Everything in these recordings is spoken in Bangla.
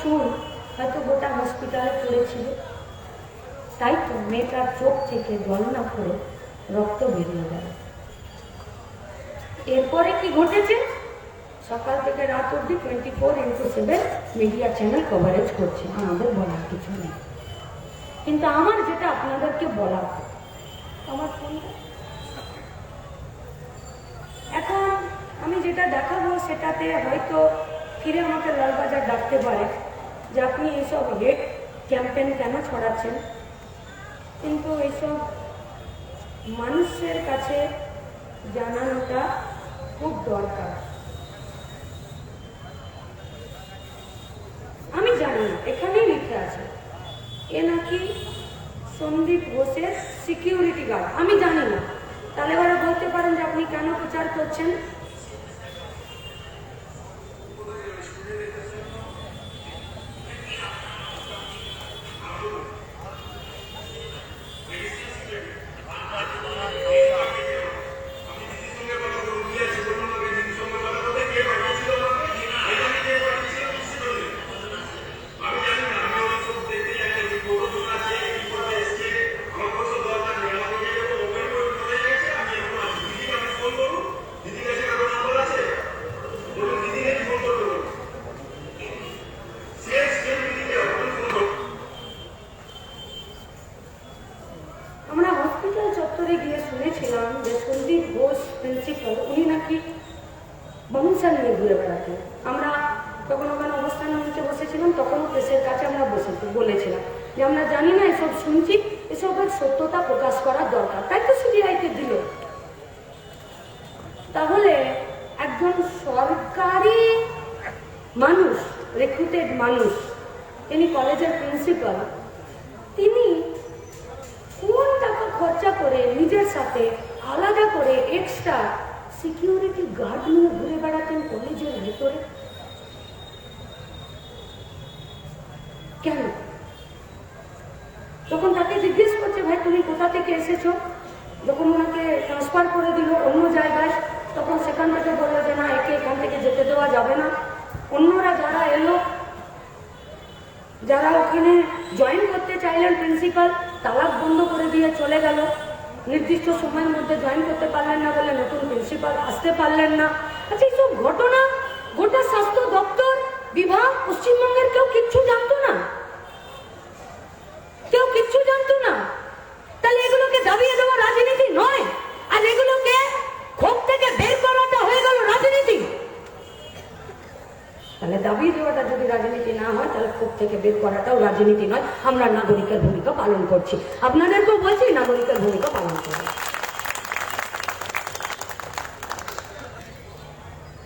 চুল হয়তো গোটা হসপিটালে পড়েছিল তাই তো মেয়েটার চোখ থেকে জল না পড়ে রক্ত বেরিয়ে গেল। এরপরে কি ঘটেছে? সকাল থেকে রাত অবধি twenty four into seven media channel coverage করছে। আমাদের বলার কিছু নেই। কিন্তু আমার যেটা আপনাদেরকে বলা আমার এখন আমি যেটা দেখাবো সেটাতে হয়তো ফিরে আমাকে লালবাজার ডাকতে পারে। যে আপনি এইসব হেড ক্যাম্পেন কেন ছড়াচ্ছেন? কিন্তু এইসব মানুষের কাছে জানানোটা খুব দরকার। আমি জানি না, এখানেই লিখে আছে। এ নাকি সন্দীপ ঘোষের সিকিউরিটি গার্ড আমি জানি না। তাহলে ওরা বলতে পারেন যে আপনি কেন প্রচার করছেন? উনি নাকি বাউন্সার ঘুরে বেড়াতেন। আমরা তখন ওখানে অবস্থান মঞ্চে বসেছিলাম, তখনও প্রেসের কাছে আমরা বসে বলেছিলাম যে আমরা জানি না, এসব শুনছি, এসবের সত্যতা প্রকাশ করার দরকার। তাই তো সিবিআইকে দিল। তাহলে একজন সরকারি মানুষ রেক্রুটেড মানুষ, তিনি কলেজের প্রিন্সিপাল, তিনি কোন টাকা খরচা করে নিজের সাথে আলাদা করে এক্সট্রা সিকিউরিটি গার্ড নিয়ে ঘুরে বেড়াতেন কলেজের ভেতরে। কেন? তখন তাকে জিজ্ঞেস করছে, ভাই, তুমি কোথা থেকে এসেছ? যখন ওনাকে ট্রান্সফার করে দিল অন্য জায়গায়, তখন সেখান থেকে বলল যে, না, একে এখান থেকে যেতে দেওয়া যাবে না। অন্যরা যারা এলো, যারা ওখানে জয়েন করতে চাইলেন প্রিন্সিপাল তালাক বন্ধ করে দিয়ে চলে গেল। নির্দিষ্ট সময়ের মধ্যে জয়েন করতে পারলেন না বলে নতুন প্রিন্সিপাল আসতে পারলেন না। আচ্ছা এইসব ঘটনা, গোটা স্বাস্থ্য দপ্তর, বিভাগ, পশ্চিমবঙ্গের কেউ কিচ্ছু জানতো না কেউ কিচ্ছু জানতো না তাহলে এগুলোকে দাবিয়ে দেওয়া রাজনীতি নয় আর এগুলোকে ক্ষোভ থেকে বের করাটা হয়ে গেল রাজনীতি তাহলে দাবি দেওয়াটা যদি রাজনীতি না হয়, তাহলে ক্ষোভ থেকে বের করাটাও রাজনীতি নয়। আমরা নাগরিকের ভূমিকা পালন করছি। আপনাদেরকেও বলছি, নাগরিকের ভূমিকা পালন করুন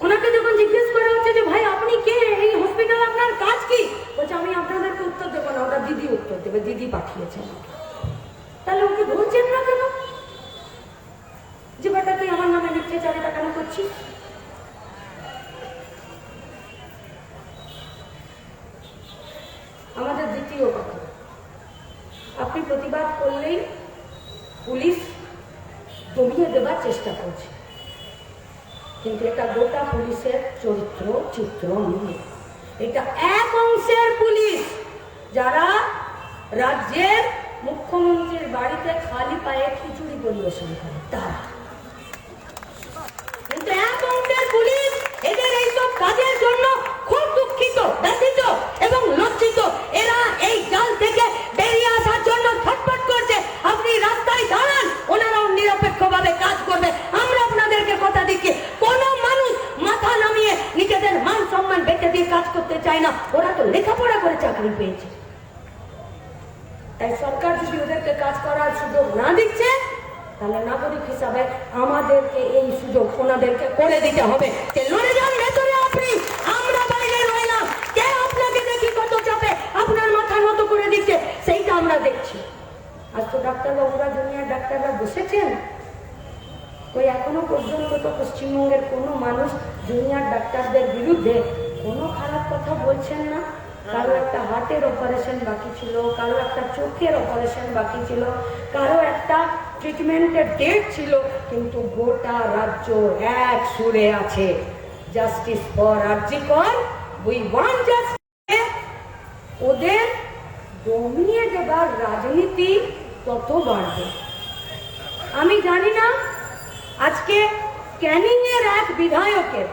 ওনাকে যখন জিজ্ঞেস করা হচ্ছে যে, ভাই, আপনি কে? এই হসপিটাল আপনার কাজ কি? বলছে, আমি আপনাদেরকে উত্তর দেবো না, ওটা দিদি উত্তর দেবে, দিদি পাঠিয়েছে আমাকে। তাহলে ওকে বলছেন না কেন? যে বেটা তুই আমার নামে মিথ্যাচারিতা কেন করছিস আমাদের দ্বিতীয় কথা আপনি প্রতিবাদ করলেই পুলিশ দমিয়ে দেবার চেষ্টা করছে। কিন্তু এটা গোটা পুলিশের চরিত্র, চিত্র নিয়ে। এটা এক অংশের পুলিশ যারা রাজ্যের মুখ্যমন্ত্রীর বাড়িতে খালি পায়ে খিচুড়ি পরিবেশন করে। তারা কিন্তু এক অংশের পুলিশ এদের এইসব কাজের জন্য খুব দুঃখিত ব্যথিত এবং লজ্জিত এরা এই জাল থেকে বেরিয়ে আসার জন্য ছটফট করছে আপনি রাস্তায় দাঁড়ান ওনারাও নিরপেক্ষভাবে কাজ করবে আমরা আপনাদেরকে কথা দিচ্ছি কোনো মানুষ মাথা নামিয়ে নিজেদের মান সম্মান বেঁচে দিয়ে কাজ করতে চায় না, ওরা তো লেখাপড়া করে চাকরি পেয়েছে। তাই সরকার যদি ওদেরকে কাজ করার সুযোগ না দিচ্ছে, তাহলে নাগরিক হিসাবে আমাদেরকে এই সুযোগ ওনাদেরকে করে দিতে হবে। লড়ে যান ভেতরে আপনি, আমরা বাইরে রইলাম। কে আপনাকে দেখি কত চাপে, আপনার করে দিচ্ছে, সেইটা আমরা দেখছি। আজ তো ডাক্তারবাবুরা ডাক্তাররা বসেছেন। ওই এখনও পর্যন্ত তো পশ্চিমবঙ্গের কোনো মানুষ জুনিয়র ডাক্তারদের বিরুদ্ধে কোনো খারাপ কথা বলছেন না। কারও একটা হার্টের অপারেশন বাকি ছিল, কারও একটা চোখের অপারেশন বাকি ছিল, কারও একটা ট্রিটমেন্টের ডেট ছিল, কিন্তু গোটা রাজ্য এক সুরে আছে। Justice for RG Kar we want justice ওদের দমিয়ে দেবার রাজনীতি তত বাড়বে। আমি জানি না, আজকে ক্যানিংয়ের এক বিধায়কের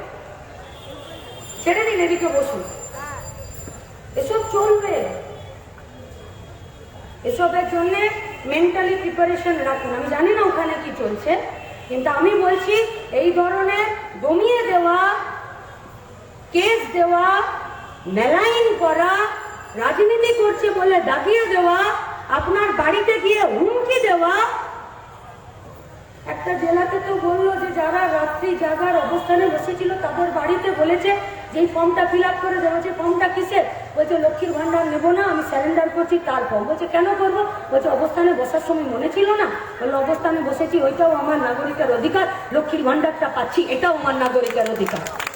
ছেড়ে দিন এদিকে বসুন। এসব চলবে। এসবের জন্য মেন্টালি প্রিপারেশন রাখুন। আমি জানি না ওখানে কি চলছে, কিন্তু আমি বলছি, এই ধরনের দমিয়ে দেওয়া কেস দেওয়া মেলাইন করা, রাজনীতি করছে বলে দাগিয়ে দেওয়া, আপনার বাড়িতে গিয়ে হুমকি দেওয়া, একটা জেলাতে তো বলল যে যারা রাত্রি জাগার অবস্থানে বসেছিল তাদের বাড়িতে বলেছে যে এই ফর্মটা ফিল আপ করে দেবো যে ফর্মটা কিসের? বলছে, লক্ষ্মীর ভান্ডার নেব না, আমি স্যারেন্ডার করছি তার ফর্ম বলছে, কেন করব? বলছে, অবস্থানে বসার সময় মনে ছিল না? বলল, অবস্থানে বসেছি, ওইটাও আমার নাগরিকের অধিকার, লক্ষ্মীর ভান্ডারটা পাচ্ছি, এটাও আমার নাগরিকের অধিকার।